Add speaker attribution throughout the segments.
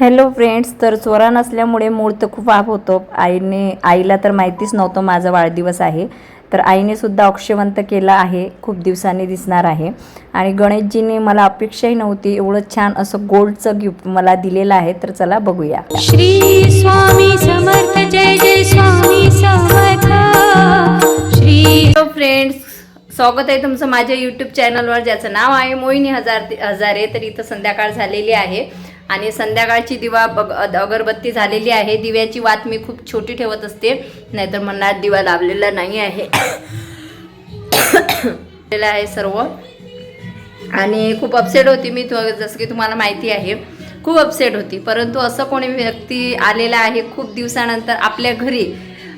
Speaker 1: Hello friends तर चोरा नसल्यामुळे मूड तर खूप आप होतो. आईने आईला तर माहितीच नव्हतं माझा वाढदिवस आहे. तर आईने सुद्धा अक्षवंत केला आहे. खूप दिवसांनी दिसणार आहे. आणि गणेशजीने मला अपेक्षाही नव्हती एवढं छान असं गोल्डचं गिफ्ट मला दिलेलं आहे. तर चला बघूया.
Speaker 2: श्री स्वामी समर्थ जय जय स्वामी समर्थ. श्री
Speaker 1: फ्रेंड्स स्वागत आहे तुमचं माझ्या यूट्यूब चॅनलवर ज्याचं नाव आहे मोहिनी हजार हजारे तर इथं संध्याकाळ झालेली आहे. आणि संध्याकाळची दिवा बग अगरबत्ती झालेली आहे. दिव्याची वात मी खूप छोटी ठेवत असते. नाहीतर मनात दिवा लावलेला नाही आहे. आहे सर्व. आणि खूप अपसेट होती मी तु- जसं की तुम्हाला माहिती आहे. खूप अपसेट होती. परंतु असं कोणी व्यक्ती आलेला आहे खूप दिवसानंतर आपल्या घरी.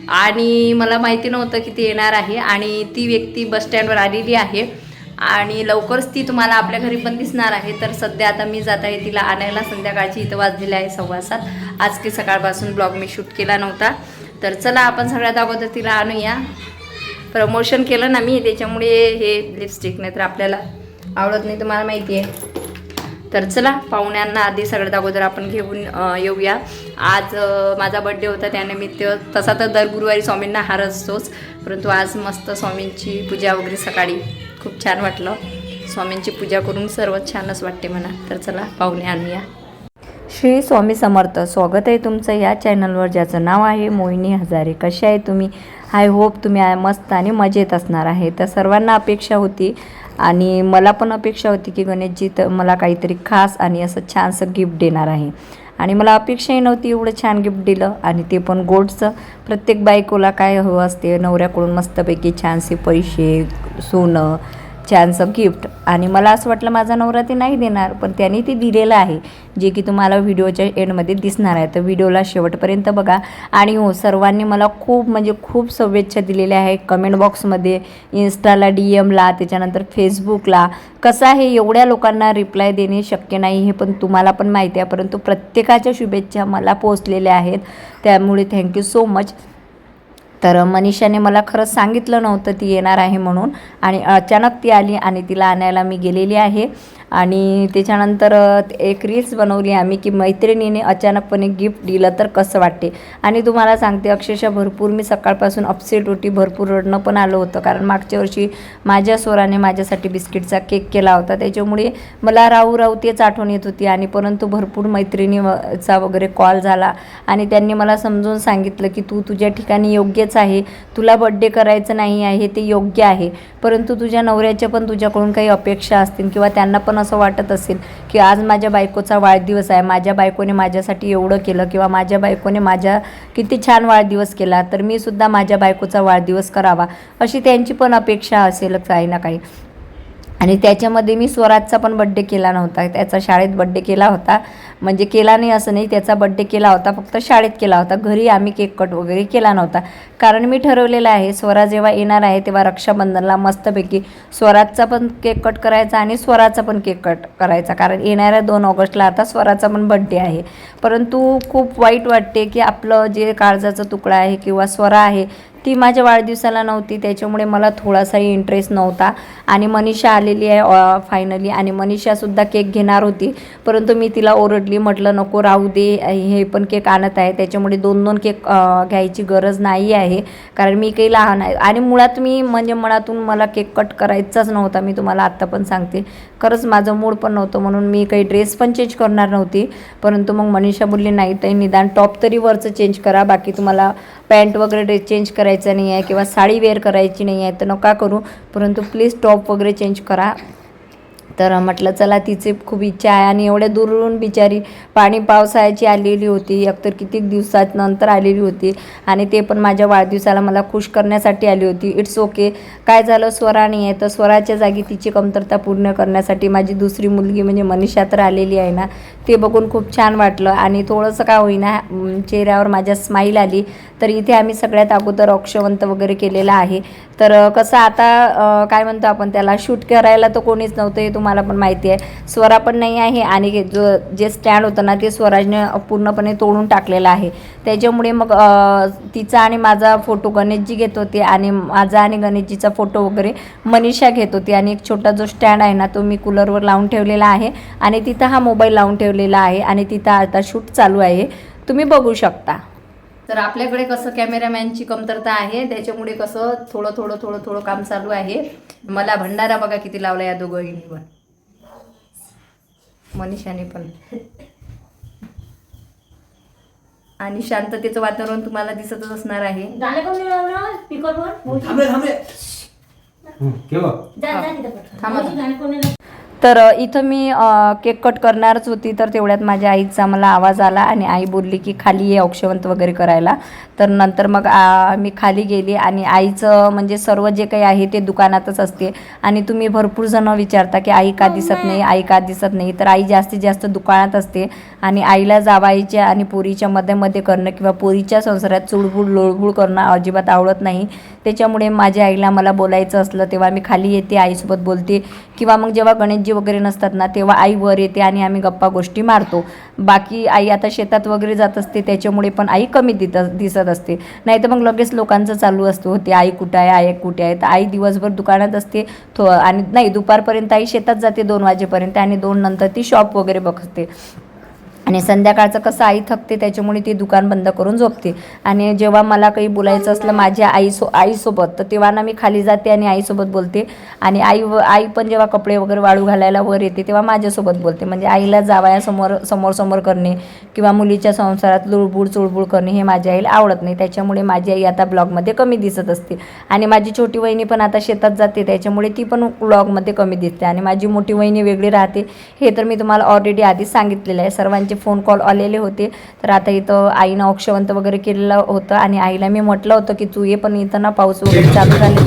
Speaker 1: आणि मला माहिती नव्हतं की ती येणार आहे. आणि ती व्यक्ती बसस्टँडवर आलेली आहे. आणि लवकरच ती तुम्हाला आपल्या घरी पण दिसणार आहे. तर सध्या आता मी जात आहे तिला आणायला. संध्याकाळची इथं वाजलेली आहे सव्वा सात. आज की सकाळपासून ब्लॉग मी शूट केला नव्हता. तर चला आपण सगळ्यात अगोदर तिला आणूया. प्रमोशन केलं ना मी त्याच्यामुळे हे लिपस्टिक नाही तर आपल्याला आवडत नाही तुम्हाला माहिती आहे. तर चला पाहुण्यांना आधी सगळ्यात अगोदर आपण घेऊन येऊया. आज माझा बड्डे होता त्यानिमित्त तसा तर दर गुरुवारी स्वामींना हार असतोच परंतु आज मस्त स्वामींची पूजा वगैरे सकाळी खूप छान वाटलं. स्वामींची पूजा करून सर्व छानच वाटते म्हणा. तर चला पाहुणे आणूया. श्री स्वामी समर्थ स्वागत आहे तुमचं या चॅनलवर ज्याचं नाव आहे मोहिनी हजारे. कसे आहे तुम्ही? आय होप तुम्ही मस्त आणि मजेत असणार आहे. तर सर्वांना अपेक्षा होती आणि मला पण अपेक्षा होती की गणेशजी तर मला काहीतरी खास आणि असं छानसं गिफ्ट देणार आहे. आणि मला अपेक्षाही नव्हती एवढं छान गिफ्ट दिलं. आणि ते पण गोडचं. प्रत्येक बायकोला काय हवं असते नवऱ्याकडून मस्तपैकी छानसे पैसे सोनं छानसं गिफ्ट आणि मला असं वाटलं माझा नवरा ते नाही देणार पण त्यांनी ते दिलेलं आहे जे की तुम्हाला व्हिडिओच्या एंडमध्ये दिसणार आहे. तर व्हिडिओला शेवटपर्यंत बघा. आणि हो सर्वांनी मला खूप म्हणजे खूप शुभेच्छा दिलेल्या आहे कमेंट बॉक्समध्ये इन्स्टाला डी एमला त्याच्यानंतर फेसबुकला कसं आहे एवढ्या लोकांना रिप्लाय देणे शक्य नाही हे पण तुम्हाला पण माहिती आहे परंतु प्रत्येकाच्या शुभेच्छा मला पोचलेल्या आहेत. त्यामुळे थँक्यू सो मच तर मनीषाने मला खरंच सांगितलं नव्हतं ती येणार आहे म्हणून. आणि अचानक ती आली आणि तिला आणायला मी गेलेली आहे. आणि त्याच्यानंतर एक रील्स बनवली आम्ही की मैत्रिणीने अचानकपणे गिफ्ट दिलं तर कसं वाटते? आणि तुम्हाला सांगते अक्षरशः भरपूर मी सकाळपासून अपसेट होती भरपूर रडणं पण आलं होतं. कारण मागच्या वर्षी माझ्या स्वराने माझ्यासाठी बिस्किटचा केक केला होता. त्याच्यामुळे मला राहू राहू तेच आठवण येत होती आणि परंतु भरपूर मैत्रिणीचा वगैरे कॉल झाला आणि त्यांनी मला समजून सांगितलं की तू तुझ्या ठिकाणी योग्यच आहे. तुला बड्डे करायचं नाही आहे ते योग्य आहे. परंतु तुझ्या नवऱ्याच्या पण तुझ्याकडून काही अपेक्षा असतील किंवा त्यांना पण असं वाटत असेल की आज माझ्या बायकोचा वाढदिवस आहे माझ्या बायकोने माझ्यासाठी एवढं केलं किंवा माझ्या बायकोने माझ्या किती छान वाढदिवस केला तर मी सुद्धा माझ्या बायकोचा वाढदिवस करावा अशी त्यांची पण अपेक्षा असेलच काही ना काही. आणि त्याच्यामध्ये मी स्वराजचा पण बड्डे केला नव्हता त्याचा शाळेत बड्डे केला होता. म्हणजे केला नाही असं नाही त्याचा बड्डे केला होता फक्त शाळेत केला होता. घरी आम्ही केक कट वगैरे केला नव्हता. कारण मी ठरवलेलं आहे. स्वरा जेव्हा येणार आहे तेव्हा रक्षाबंधनला मस्तपैकी स्वराजचा पण केक कट करायचा आणि स्वराचा पण केक कट करायचा. कारण येणाऱ्या दोन ऑगस्टला आता स्वराचा पण बड्डे आहे. परंतु खूप वाईट वाटते की आपलं जे काळजाचा तुकडा आहे किंवा स्वरा आहे ती माझ्या वाढदिवसाला नव्हती. त्याच्यामुळे मला थोडासाही इंटरेस्ट नव्हता. आणि मनीषा आलेली आहे फायनली आणि मनीषासुद्धा केक घेणार होती. परंतु मी तिला ओरडली म्हटलं नको राहू दे. हे पण केक आणत आहे. त्याच्यामुळे दोन दोन केक घ्यायची गरज नाही आहे. कारण मी काही लहान आहे. आणि मुळात मी म्हणजे मनातून मला केक कट करायचाच नव्हता. मी तुम्हाला आत्ता पण सांगते. खरंच माझं मूड पण नव्हतं. म्हणून मी काही ड्रेस पण चेंज करणार नव्हती. परंतु मग मनीषा बोलली नाही ताई निदान टॉप तरी वरचं चेंज करा. बाकी तुम्हाला पॅन्ट वगैरे ड्रेस चेंज करायचा नाही आहे किंवा साडी वेअर करायची नाही आहे तर नका करू. परंतु प्लीज टॉप वगैरे चेंज करा. तर म्हटलं चला तिचे खूप इच्छा आहे. आणि एवढ्या दूरून बिचारी पाणी पावसाळ्याची आलेली होती. एकतर कितीक दिवसात नंतर आलेली होती. आणि ते पण माझ्या वाढदिवसाला मला खुश करण्यासाठी आली होती. इट्स ओके काय झालं? स्वराने आहे तर स्वराच्या जागी तिची कमतरता पूर्ण करण्यासाठी माझी दुसरी मुलगी म्हणजे मनीषा तर आलेली आहे ना ते बघून खूप छान वाटलं. आणि थोडंसं का होईना चेहऱ्यावर माझ्या स्माईल आली. तर इथे आम्ही सगळ्यात अगोदर अक्षवंत वगैरे केलेला आहे. तर कसं आता काय म्हणतो आपण त्याला? शूट करायला तर कोणीच नव्हतं. हे तुम्हाला पण माहिती आहे. स्वरा पण नाही आहे आणि जो जे स्टँड होतं ना ते स्वराजने पूर्णपणे तोडून टाकलेलं आहे. त्याच्यामुळे मग तिचा आणि माझा फोटो गणेशजी घेत होते आणि माझा आणि गणेशजीचा फोटो वगैरे मनीषा घेत होती. आणि एक छोटा जो स्टँड आहे ना तो मी कूलरवर लावून ठेवलेला आहे. आणि तिथं हा मोबाईल लावून ठेवलेला आहे आणि तिथं आता शूट चालू आहे. तुम्ही बघू शकता. तर आपल्याकडे कसं कॅमेरामॅनची कमतरता आहे त्याच्यामुळे कसं थोडं थोडं थोडं थोडं काम चालू आहे. मला भंडारा बघा किती लावला या पण मनीषाने पण. आणि शांततेचं वातावरण तुम्हाला दिसतच असणार आहे. थांबा. तर इथं मी केक कट करणारच होती तर तेवढ्यात माझ्या आईचा मला आवाज आला आणि आई बोलली की खाली ये औक्षवंत वगैरे करायला. तर नंतर मग आ, मी खाली गेली आणि आईचं म्हणजे सर्व जे काही आहे ते दुकानातच असते. आणि तुम्ही भरपूर जण विचारता की आई का दिसत नाही आई का दिसत नाही? तर आई जास्तीत जास्त दुकानात असते आणि आईला जावाईच्या आणि पोरीच्या मध्ये मध्ये करणं किंवा पोरीच्या संसारात चुळबुळ लोळबुळ करणं अजिबात आवडत नाही. त्याच्यामुळे माझ्या आईला मला बोलायचं असलं तेव्हा मी खाली येते आईसोबत बोलते. किंवा मग जेव्हा गणेशजी वगैरे नसतात ना तेव्हा आई वर येते आणि आम्ही गप्पा गोष्टी मारतो. बाकी आई आता शेतात वगैरे जात असते त्याच्यामुळे पण आई कमी दित दिसत असते. नाही तर मग लगेच लोकांचं चालू असतं होते आई कुठं आहे आई कुठे आहे? तर आई दिवसभर दुकानात असते थो आणि नाही दुपारपर्यंत आई शेतात जाते दोन वाजेपर्यंत आणि दोन नंतर ती शॉप वगैरे बघते. आणि संध्याकाळचं कसं आई थकते त्याच्यामुळे ती दुकान बंद करून झोपते. आणि जेव्हा मला काही बोलायचं असलं माझ्या आईसो आईसोबत तर तेव्हा ना मी खाली जाते आणि आईसोबत बोलते. आणि आई व आई पण जेव्हा कपडे वगैरे वाळू घालायला वर येते तेव्हा माझ्यासोबत बोलते. म्हणजे आईला जावयासमोर समोर समोर करणे किंवा मुलीच्या संसारात लुळबुळ चुळबुळ करणे हे माझ्या आईला आवडत नाही. त्याच्यामुळे माझी आई आता ब्लॉगमध्ये कमी दिसत असते. आणि माझी छोटी वहिनी पण आता शेतात जाते त्याच्यामुळे ती पण ब्लॉगमध्ये कमी दिसते. आणि माझी मोठी वहिनी वेगळी राहते. हे तर मी तुम्हाला ऑलरेडी आधीच सांगितलेलं आहे. सर्वांचे फोन कॉल आलेले होते. तर आता इथं आईनं अक्षवंत वगैरे केलेलं होतं आणि आईला मी म्हटलं होतं की तू ये पण इथं ना पाऊस वगैरे चालू झाले.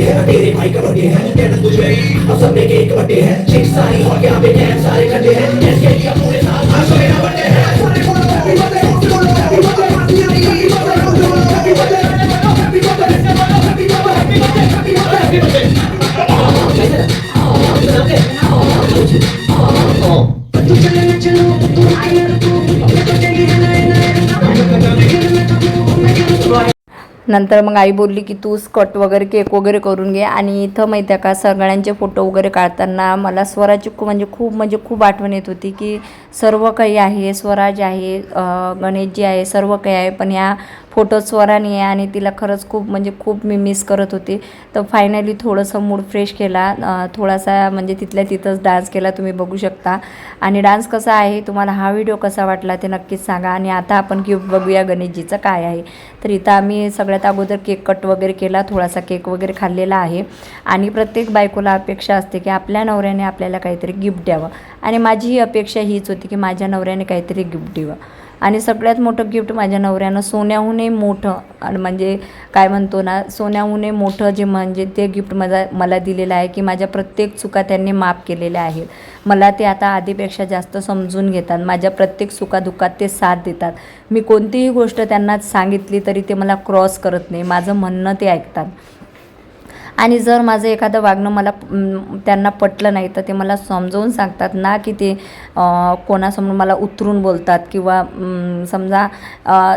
Speaker 3: बटे है तेरे भाई का बटे है कहना तुझे हम सब लेके एक बटे है। ठीक सारी और क्या बेटे हैं सारे कटे हैं। जिसके लिए पूरे साथ हम मेरा बटे है। सारे पूरा बटे है।
Speaker 1: नंतर मग आई बोलली की तू स्कट वगैरे केक वगैरे करून घे. आणि इथं माहिती आहे का सगळ्यांचे फोटो वगैरे काढताना मला स्वराची खूप म्हणजे खूप म्हणजे खूप आठवण येत होती की सर्व काही आहे स्वराज आहे गणेशजी आहे सर्व काही आहे. पण ह्या फोटो स्वराने आहे आणि तिला खरंच खूप म्हणजे खूप मी मिस करत होते. तर फायनली थोडंसं मूड फ्रेश केला. थोडासा म्हणजे तिथल्या तिथंच डान्स केला तुम्ही बघू शकता. आणि डान्स कसा आहे तुम्हाला हा व्हिडिओ कसा वाटला ते नक्कीच सांगा. आणि आता आपण गिफ्ट बघूया गणेशजीचं काय आहे. तर इथं आम्ही सगळ्यात अगोदर केक कट वगैरे केला. थोडासा केक वगैरे खाल्लेला आहे. आणि प्रत्येक बायकोला अपेक्षा असते की आपल्या नवऱ्याने आपल्याला काहीतरी गिफ्ट द्यावं. आणि माझी ही अपेक्षा हीच होती की माझ्या नवऱ्याने काहीतरी गिफ्ट द्यावं. आणि सगळ्यात मोठं गिफ्ट माझ्या नवऱ्यानं सोन्याहूनही मोठं म्हणजे काय म्हणतो ना सोन्याहूनही मोठं जे म्हणजे ते गिफ्ट माझा मला दिलेलं आहे की माझ्या प्रत्येक चुका त्यांनी माफ केलेल्या आहेत. मला ते आता आधीपेक्षा जास्त समजून घेतात. माझ्या प्रत्येक सुखादुखात ते साथ देतात. मी कोणतीही गोष्ट त्यांना सांगितली तरी ते मला क्रॉस करत नाही. माझं म्हणणं ते ऐकतात. आणि जर माझं एखादं वागणं मला त्यांना पटलं नाही तर ते मला समजावून सांगतात ना की ते कोणासमोर मला उतरून बोलतात किंवा समजा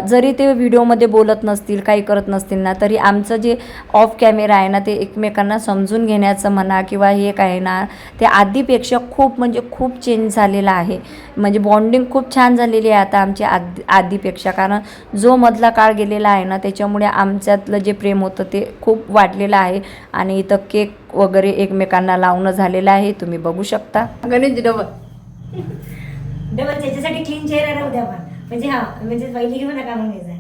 Speaker 1: जरी ते व्हिडिओमध्ये बोलत नसतील काही करत नसतील ना तरी आमचं जे ऑफ कॅमेरा आहे ना ते एकमेकांना समजून घेण्याचं म्हणा किंवा हे काय आहे ना ते आधीपेक्षा खूप म्हणजे खूप चेंज झालेलं आहे. म्हणजे बॉन्डिंग खूप छान झालेली आहे आता आमच्या आधी आधीपेक्षा. कारण जो मधला काळ गेलेला आहे ना त्याच्यामुळे आमच्यातलं जे प्रेम होतं ते खूप वाढलेलं आहे. आणि इथं केक वगैरे एकमेकांना लावणं झालेलं आहे तुम्ही बघू शकता. गणेश डबल.
Speaker 4: डबल त्याच्यासाठी क्लीन चेहरा राहू द्या पण. म्हणजे हा म्हणजे पहिली घेऊ नका म्हणून एवढा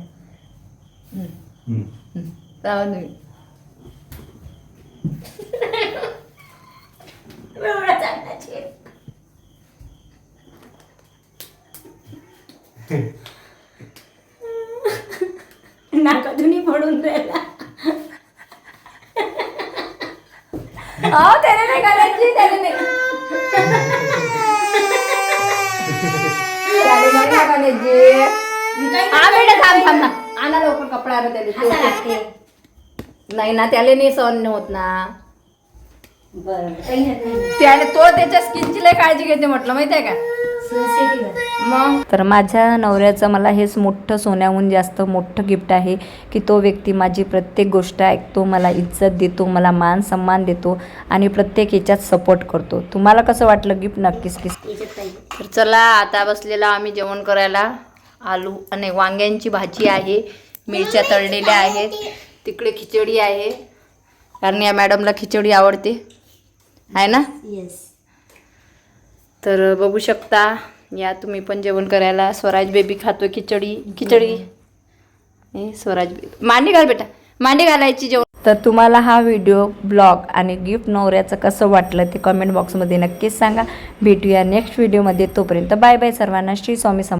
Speaker 1: नाही घालायची त्याने नाही. त्याने नाही ना घालायची हा बेटा थांब थांब थांब. आणा लवकर कपडा आणा
Speaker 4: लागते
Speaker 1: नाही ना त्याला नाही सहन होत ना.
Speaker 4: बरं काही होत नाही.
Speaker 1: त्याने तो त्याच्या स्किनची लय काळजी घेते म्हटलं माहितीये का? मग? तर माझ्या नवऱ्याचं मला हेच मोठं सोन्याहून जास्त मोठं गिफ्ट आहे की तो व्यक्ती माझी प्रत्येक गोष्ट ऐकतो मला इज्जत देतो मला मान सन्मान देतो आणि प्रत्येक याच्यात सपोर्ट करतो. तुम्हाला कसं वाटलं गिफ्ट नक्कीच किस तर चला आता बसलेला आम्ही जेवण करायला. आलू आणि वांग्यांची भाजी आहे. मिरच्या तळलेल्या आहेत. तिकडे खिचडी आहे. कारण या मॅडमला खिचडी आवडते. आहे ना?
Speaker 4: येस
Speaker 1: तर बघू शकता या तुम्ही पण जेवण करायला. स्वराज बेबी खातो खिचडी. खिचडी. ए, स्वराज बेबी मांडी घाल बेटा. मांडी घालायची जेवण. तर तुम्हाला हा व्हिडिओ ब्लॉग आणि गिफ्ट नवऱ्याचं कसं वाटलं ते कमेंट बॉक्समध्ये नक्कीच सांगा. भेटूया नेक्स्ट व्हिडिओमध्ये तोपर्यंत बाय बाय सर्वांना. श्री स्वामी सम